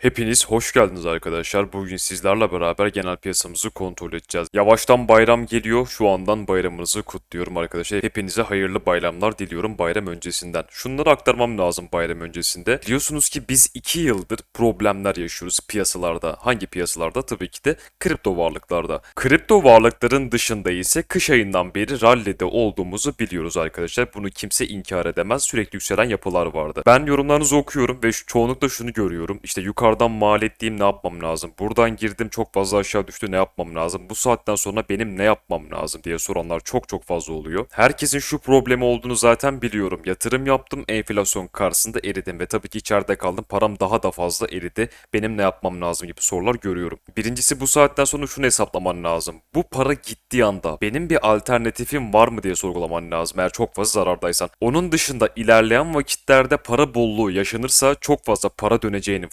Hepiniz hoş geldiniz arkadaşlar. Bugün sizlerle beraber genel piyasamızı kontrol edeceğiz. Yavaştan bayram geliyor. Şu andan bayramınızı kutluyorum arkadaşlar. Hepinize hayırlı bayramlar diliyorum bayram öncesinden. Şunları aktarmam lazım bayram öncesinde. Biliyorsunuz ki biz 2 yıldır problemler yaşıyoruz piyasalarda. Hangi piyasalarda? Tabii ki de kripto varlıklarda. Kripto varlıkların dışında ise kış ayından beri rallide olduğumuzu biliyoruz arkadaşlar. Bunu kimse inkar edemez. Sürekli yükselen yapılar vardı. Ben yorumlarınızı okuyorum ve çoğunlukla şunu görüyorum. İşte yukarıdan mal ettiğim ne yapmam lazım? Buradan girdim çok fazla aşağı düştü ne yapmam lazım? Bu saatten sonra benim ne yapmam lazım diye soranlar çok çok fazla oluyor. Herkesin şu problemi olduğunu zaten biliyorum. Yatırım yaptım, enflasyon karşısında eridim ve tabii ki içeride kaldım. Param daha da fazla eridi. Benim ne yapmam lazım gibi sorular görüyorum. Birincisi bu saatten sonra şunu hesaplaman lazım. Bu para gittiği anda benim bir alternatifim var mı diye sorgulaman lazım eğer çok fazla zarardaysan. Onun dışında ilerleyen vakitlerde para bolluğu yaşanırsa çok fazla para döneceğinin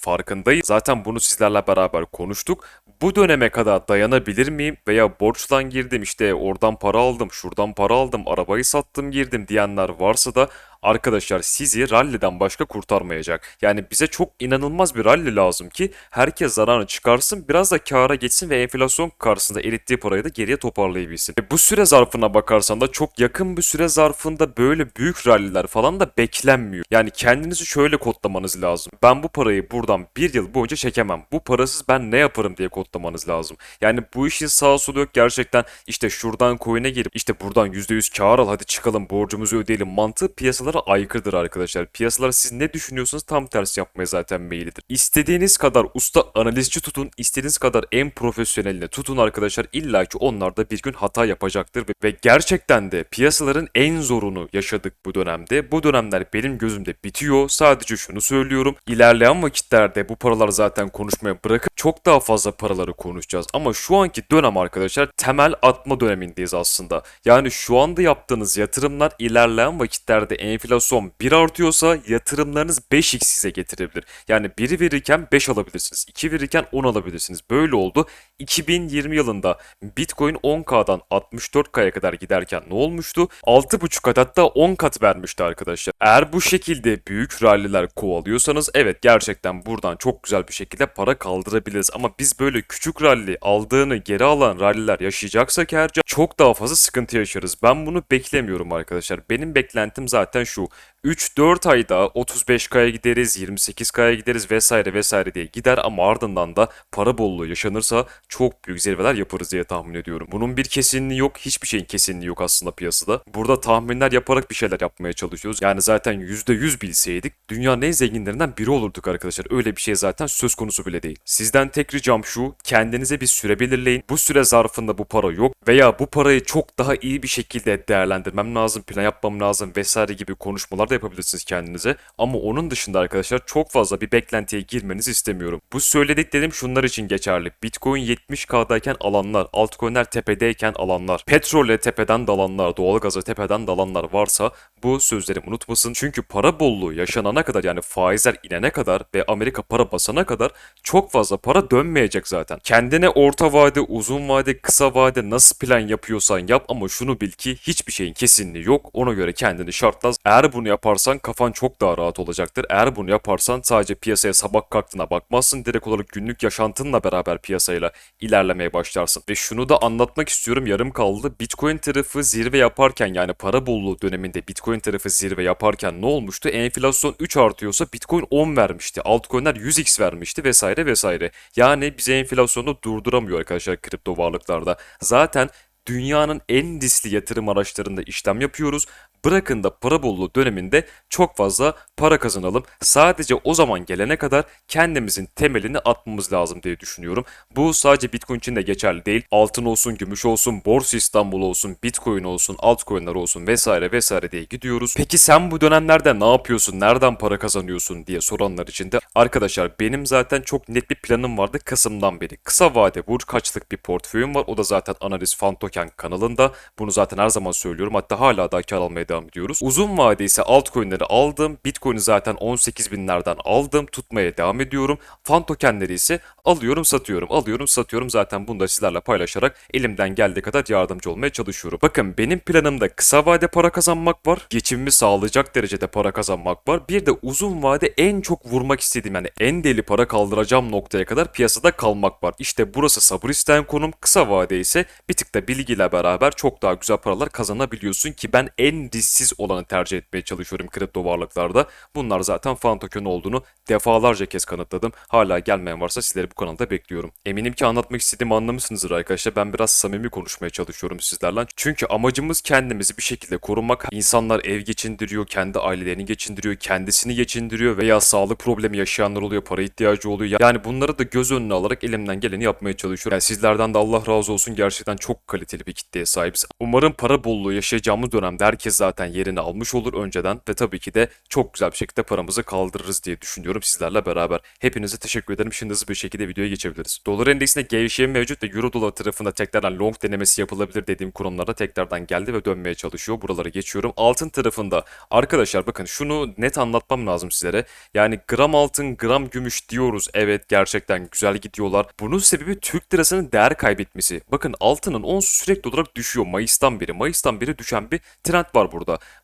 farkındayım. Zaten bunu sizlerle beraber konuştuk. Bu döneme kadar dayanabilir miyim veya borçtan girdim işte oradan para aldım, şuradan para aldım, arabayı sattım girdim diyenler varsa da arkadaşlar sizi ralliden başka kurtarmayacak. Yani bize çok inanılmaz bir rally lazım ki herkes zararını çıkarsın biraz da kâra geçsin ve enflasyon karşısında erittiği parayı da geriye toparlayabilsin. E bu süre zarfına bakarsan da çok yakın bir süre zarfında böyle büyük ralliler falan da beklenmiyor. Yani kendinizi şöyle kodlamanız lazım. Ben bu parayı buradan bir yıl boyunca çekemem. Bu parasız ben ne yaparım diye kodlamanız lazım. Yani bu işin sağ solu yok gerçekten işte şuradan coin'e girip işte buradan %100 kâr al hadi çıkalım borcumuzu ödeyelim mantığı piyasalara aykırıdır arkadaşlar. Piyasalar siz ne düşünüyorsanız tam tersi yapmaya zaten meyillidir. İstediğiniz kadar usta analistçi tutun, istediğiniz kadar en profesyoneline tutun arkadaşlar. İlla ki onlar da bir gün hata yapacaktır ve, gerçekten de piyasaların en zorunu yaşadık bu dönemde. Bu dönemler benim gözümde bitiyor. Sadece şunu söylüyorum. İlerleyen vakitlerde bu paralar zaten konuşmaya bırakıp çok daha fazla paraları konuşacağız. Ama şu anki dönem arkadaşlar temel atma dönemindeyiz aslında. Yani şu anda yaptığınız yatırımlar ilerleyen vakitlerde enflasyon 1 artıyorsa yatırımlarınız 5x size getirebilir. Yani 1 verirken 5 alabilirsiniz. 2 verirken 10 alabilirsiniz. Böyle oldu. 2020 yılında Bitcoin 10K'dan 64K'ya kadar giderken ne olmuştu? 6,5 kat hatta 10 kat vermişti arkadaşlar. Eğer bu şekilde büyük ralliler kovalıyorsanız evet gerçekten buradan çok güzel bir şekilde para kaldırabiliriz. Ama biz böyle küçük ralli aldığını geri alan ralliler yaşayacaksak eğer çok daha fazla sıkıntı yaşarız. Ben bunu beklemiyorum arkadaşlar. Benim beklentim zaten şu. 3-4 ayda 35K'ya gideriz, 28K'ya gideriz vesaire vesaire diye gider ama ardından da para bolluğu yaşanırsa çok büyük zirveler yaparız diye tahmin ediyorum. Bunun bir kesinliği yok, hiçbir şeyin kesinliği yok aslında piyasada. Burada tahminler yaparak bir şeyler yapmaya çalışıyoruz. Yani zaten %100 bilseydik dünyanın en zenginlerinden biri olurduk arkadaşlar. Öyle bir şey zaten söz konusu bile değil. Sizden tek ricam şu, kendinize bir süre belirleyin. Bu süre zarfında bu para yok veya bu parayı çok daha iyi bir şekilde değerlendirmem lazım, plan yapmam lazım vesaire gibi konuşmalar da yapabilirsiniz kendinize. Ama onun dışında arkadaşlar çok fazla bir beklentiye girmenizi istemiyorum. Bu söylediklerim şunlar için geçerli. Bitcoin 70k'dayken alanlar, altcoin'ler tepedeyken alanlar, petrole tepeden dalanlar, doğalgaza tepeden dalanlar varsa bu sözlerimi unutmasın. Çünkü para bolluğu yaşanana kadar yani faizler inene kadar ve Amerika para basana kadar çok fazla para dönmeyecek zaten. Kendine orta vade, uzun vade, kısa vade nasıl plan yapıyorsan yap ama şunu bil ki hiçbir şeyin kesinliği yok. Ona göre kendini şartla. Eğer bunu yaparsan kafan çok daha rahat olacaktır. Eğer bunu yaparsan sadece piyasaya sabah kalktığına bakmazsın. Direkt olarak günlük yaşantınla beraber piyasayla ilerlemeye başlarsın. Ve şunu da anlatmak istiyorum yarım kaldı. Bitcoin tarafı zirve yaparken yani para bolluğu döneminde Bitcoin tarafı zirve yaparken ne olmuştu? Enflasyon 3 artıyorsa Bitcoin 10 vermişti. Altcoin'ler 100x vermişti vesaire vesaire. Yani bize enflasyonu durduramıyor arkadaşlar kripto varlıklarda. Zaten dünyanın en riskli yatırım araçlarında işlem yapıyoruz. Bırakın da para bolluğu döneminde çok fazla para kazanalım. Sadece o zaman gelene kadar kendimizin temelini atmamız lazım diye düşünüyorum. Bu sadece Bitcoin için de geçerli değil. Altın olsun, gümüş olsun, Borsa İstanbul olsun, Bitcoin olsun, altcoin'ler olsun vesaire vesaire diye gidiyoruz. Peki sen bu dönemlerde ne yapıyorsun, nereden para kazanıyorsun diye soranlar için de arkadaşlar benim zaten çok net bir planım vardı Kasım'dan beri. Kısa vade vur kaçlık bir portföyüm var. O da zaten Analiz Fan Token kanalında. Bunu zaten her zaman söylüyorum. Hatta hala da kar almaya devam ediyoruz. Uzun vade ise altcoin'leri aldım. Bitcoin'i zaten 18 binlerden aldım. Tutmaya devam ediyorum. Fan tokenleri ise alıyorum satıyorum. Alıyorum satıyorum. Zaten bunu da sizlerle paylaşarak elimden geldiği kadar yardımcı olmaya çalışıyorum. Bakın benim planımda kısa vade para kazanmak var. Geçimimi sağlayacak derecede para kazanmak var. Bir de uzun vade en çok vurmak istediğim yani en deli para kaldıracağım noktaya kadar piyasada kalmak var. İşte burası sabır isteyen konum. Kısa vade ise bir tık da bilgiyle beraber çok daha güzel paralar kazanabiliyorsun ki ben en risksiz olanı tercih etmeye çalışıyorum kripto varlıklarda. Bunlar zaten fan token olduğunu defalarca kez kanıtladım. Hala gelmeyen varsa sizleri bu kanalda bekliyorum. Eminim ki anlatmak istediğimi anlamışsınızdır arkadaşlar. Ben biraz samimi konuşmaya çalışıyorum sizlerle. Çünkü amacımız kendimizi bir şekilde korumak. İnsanlar ev geçindiriyor, kendi ailelerini geçindiriyor, kendisini geçindiriyor veya sağlık problemi yaşayanlar oluyor, para ihtiyacı oluyor. Yani bunları da göz önüne alarak elimden geleni yapmaya çalışıyorum. Yani sizlerden de Allah razı olsun gerçekten çok kaliteli bir kitleye sahibiz. Umarım para bolluğu yaşayacağımız dönemde herkes zaten yerini almış olur önceden ve tabii ki de çok güzel bir şekilde paramızı kaldırırız diye düşünüyorum sizlerle beraber. Hepinize teşekkür ederim. Şimdi hızlı bir şekilde videoya geçebiliriz. Dolar endeksinde gevşeme mevcut ve Euro dolar tarafında tekrardan long denemesi yapılabilir dediğim kurumlara tekrardan geldi ve dönmeye çalışıyor. Buraları geçiyorum. Altın tarafında arkadaşlar bakın şunu net anlatmam lazım sizlere. Yani gram altın, gram gümüş diyoruz. Evet gerçekten güzel gidiyorlar. Bunun sebebi Türk lirasının değer kaybetmesi. Bakın altının onsu sürekli olarak düşüyor Mayıs'tan beri. Mayıs'tan beri düşen bir trend var burada.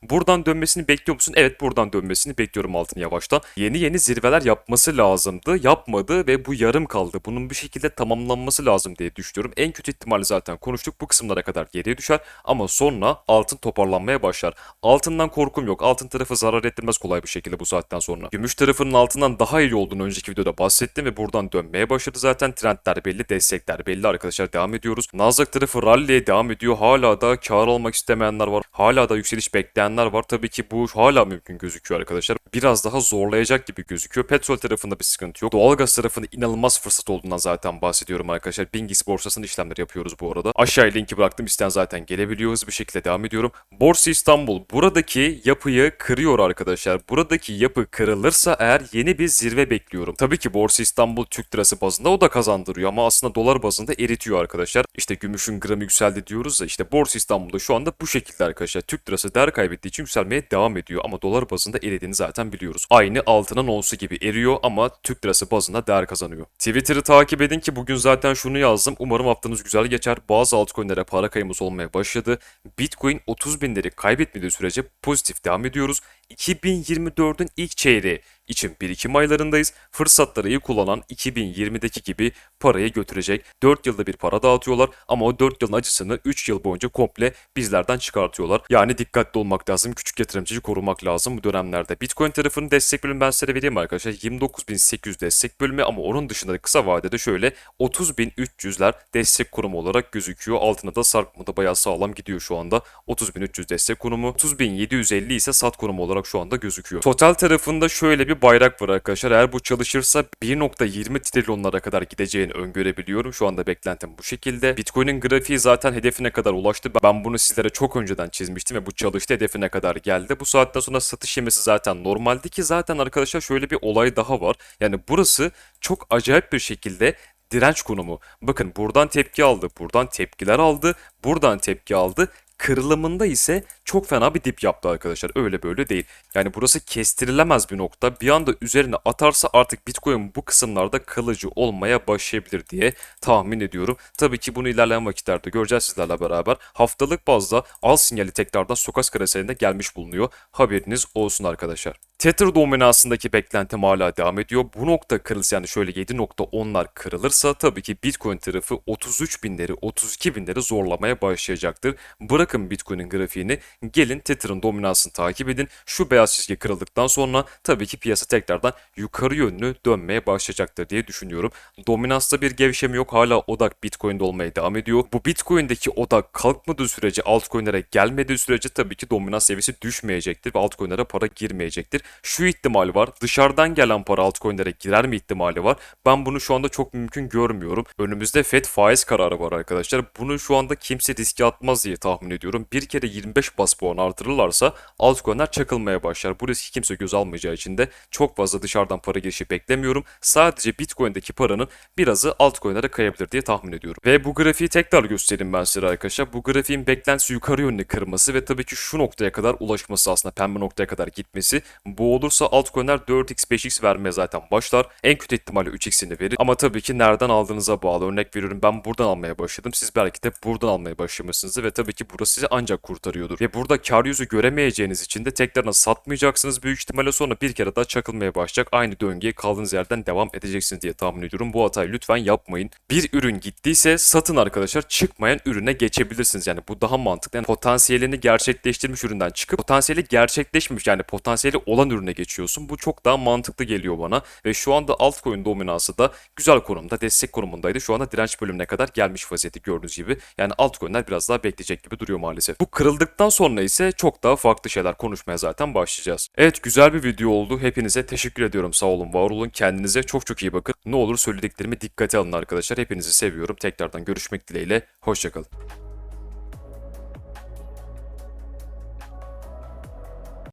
Buradan dönmesini bekliyor musun? Evet buradan dönmesini bekliyorum altın yavaştan. Yeni yeni zirveler yapması lazımdı. Yapmadı ve bu yarım kaldı. Bunun bir şekilde tamamlanması lazım diye düşünüyorum. En kötü ihtimali zaten konuştuk. Bu kısımlara kadar geriye düşer ama sonra altın toparlanmaya başlar. Altından korkum yok. Altın tarafı zarar ettirmez kolay bir şekilde bu saatten sonra. Gümüş tarafının altından daha iyi olduğunu önceki videoda bahsettim ve buradan dönmeye başladı zaten. Trendler belli, destekler belli arkadaşlar. Devam ediyoruz. Nasdaq tarafı rally'e devam ediyor. Hala da kar almak istemeyenler var. Hala da yükseliş bekleyenler var. Tabii ki bu hala mümkün gözüküyor arkadaşlar. Biraz daha zorlayacak gibi gözüküyor. Petrol tarafında bir sıkıntı yok. Doğalgaz tarafında inanılmaz fırsat olduğundan zaten bahsediyorum arkadaşlar. Bingis borsasının işlemleri yapıyoruz bu arada. Aşağıya linki bıraktım. İsteyen zaten gelebiliyor. Hızlı bir şekilde devam ediyorum. Borsa İstanbul buradaki yapıyı kırıyor arkadaşlar. Buradaki yapı kırılırsa eğer yeni bir zirve bekliyorum. Tabii ki Borsa İstanbul Türk lirası bazında o da kazandırıyor ama aslında dolar bazında eritiyor arkadaşlar. İşte gümüşün gramı yükseldi diyoruz da işte Borsa İstanbul'da şu anda bu şekilde arkadaşlar. Türk lirası değer kaybettiği için yükselmeye devam ediyor ama dolar bazında eridiğini zaten biliyoruz. Aynı altının onsu gibi eriyor ama Türk lirası bazında değer kazanıyor. Twitter'ı takip edin ki bugün zaten şunu yazdım. Umarım haftanız güzel geçer. Bazı altcoin'lere para kayımız olmaya başladı. Bitcoin 30 binleri kaybetmediği sürece pozitif devam ediyoruz. 2024'ün ilk çeyreği için birikim aylarındayız. Fırsatları iyi kullanan 2020'deki gibi parayı götürecek. 4 yılda bir para dağıtıyorlar ama o 4 yılın acısını 3 yıl boyunca komple bizlerden çıkartıyorlar. Yani dikkatli olmak lazım. Küçük yatırımcıyı korumak lazım bu dönemlerde. Bitcoin tarafının destek bölümü ben size vereyim arkadaşlar. 29.800 destek bölümü ama onun dışında kısa vadede şöyle 30.300'ler destek konumu olarak gözüküyor. Altına da sarkma da bayağı sağlam gidiyor şu anda. 30.300 destek konumu. 30.750 ise sat konumu olarak şu anda gözüküyor. Total tarafında şöyle bir bayrak var arkadaşlar. Eğer bu çalışırsa 1.20 trilyonlara kadar gideceğini öngörebiliyorum. Şu anda beklentim bu şekilde. Bitcoin'in grafiği zaten hedefine kadar ulaştı. Ben bunu sizlere çok önceden çizmiştim ve bu çalıştı hedefine kadar geldi. Bu saatten sonra satış yemesi zaten normaldi ki zaten arkadaşlar şöyle bir olay daha var. Yani burası çok acayip bir şekilde direnç konumu. Bakın buradan tepki aldı, buradan tepkiler aldı, buradan tepki aldı. Kırılımında ise çok fena bir dip yaptı arkadaşlar. Öyle böyle değil. Yani burası kestirilemez bir nokta. Bir anda üzerine atarsa artık Bitcoin bu kısımlarda kalıcı olmaya başlayabilir diye tahmin ediyorum. Tabii ki bunu ilerleyen vakitlerde göreceğiz sizlerle beraber. Haftalık bazda al sinyali tekrardan Sokas kareserinde gelmiş bulunuyor. Haberiniz olsun arkadaşlar. Tether dominansındaki beklentim hala devam ediyor. Bu nokta kırılsa yani şöyle 7.10'lar kırılırsa tabii ki Bitcoin tarafı 33 binleri 32 binleri zorlamaya başlayacaktır. Bırakın Bitcoin'in grafiğini gelin Tether'ın dominansını takip edin. Şu beyaz çizgi kırıldıktan sonra tabii ki piyasa tekrardan yukarı yönlü dönmeye başlayacaktır diye düşünüyorum. Dominansta bir gevşeme yok. Hala odak Bitcoin'de olmaya devam ediyor. Bu Bitcoin'deki odak kalkmadığı sürece altcoin'lere gelmediği sürece tabii ki dominans seviyesi düşmeyecektir ve altcoin'lere para girmeyecektir. Şu ihtimal var. Dışarıdan gelen para altcoin'lere girer mi ihtimali var. Ben bunu şu anda çok mümkün görmüyorum. Önümüzde FED faiz kararı var arkadaşlar. Bunu şu anda kimse riske atmaz diye tahmin ediyorum. Bir kere 25 bas puan artırırlarsa altcoin'ler çakılmaya başlar. Bu riski kimse göz almayacağı için de çok fazla dışarıdan para girişi beklemiyorum. Sadece Bitcoin'deki paranın birazı altcoin'lere kayabilir diye tahmin ediyorum. Ve bu grafiği tekrar göstereyim ben size arkadaşlar. Bu grafiğin beklentisi yukarı yönlü kırması ve tabii ki şu noktaya kadar ulaşması aslında pembe noktaya kadar gitmesi. Bu olursa altcoin'ler 4x 5x vermeye zaten başlar. En kötü ihtimalle 3x'ini verir. Ama tabii ki nereden aldığınıza bağlı. Örnek veriyorum ben buradan almaya başladım. Siz belki de buradan almaya başlamışsınızdır ve tabii ki burası sizi ancak kurtarıyordur. Ve burada kar yüzü göremeyeceğiniz için de tekrarına satmayacaksınız. Büyük ihtimalle sonra bir kere daha çakılmaya başlayacak. Aynı döngüye kaldığınız yerden devam edeceksiniz diye tahmin ediyorum. Bu hatayı lütfen yapmayın. Bir ürün gittiyse satın arkadaşlar çıkmayan ürüne geçebilirsiniz. Yani bu daha mantıklı. Yani potansiyelini gerçekleştirmiş üründen çıkıp potansiyeli gerçekleşmemiş yani potansiyeli olan ürüne geçiyorsun. Bu çok daha mantıklı geliyor bana. Ve şu anda altcoin dominansı da güzel konumda. Destek konumundaydı. Şu anda direnç bölümüne kadar gelmiş vaziyeti gördüğünüz gibi. Yani altcoin'ler biraz daha bekleyecek gibi duruyor maalesef. Bu kırıldıktan sonra ise çok daha farklı şeyler konuşmaya zaten başlayacağız. Evet güzel bir video oldu. Hepinize teşekkür ediyorum. Sağ olun, var olun. Kendinize çok çok iyi bakın. Ne olur söylediklerimi dikkate alın arkadaşlar. Hepinizi seviyorum. Tekrardan görüşmek dileğiyle. Hoşçakalın.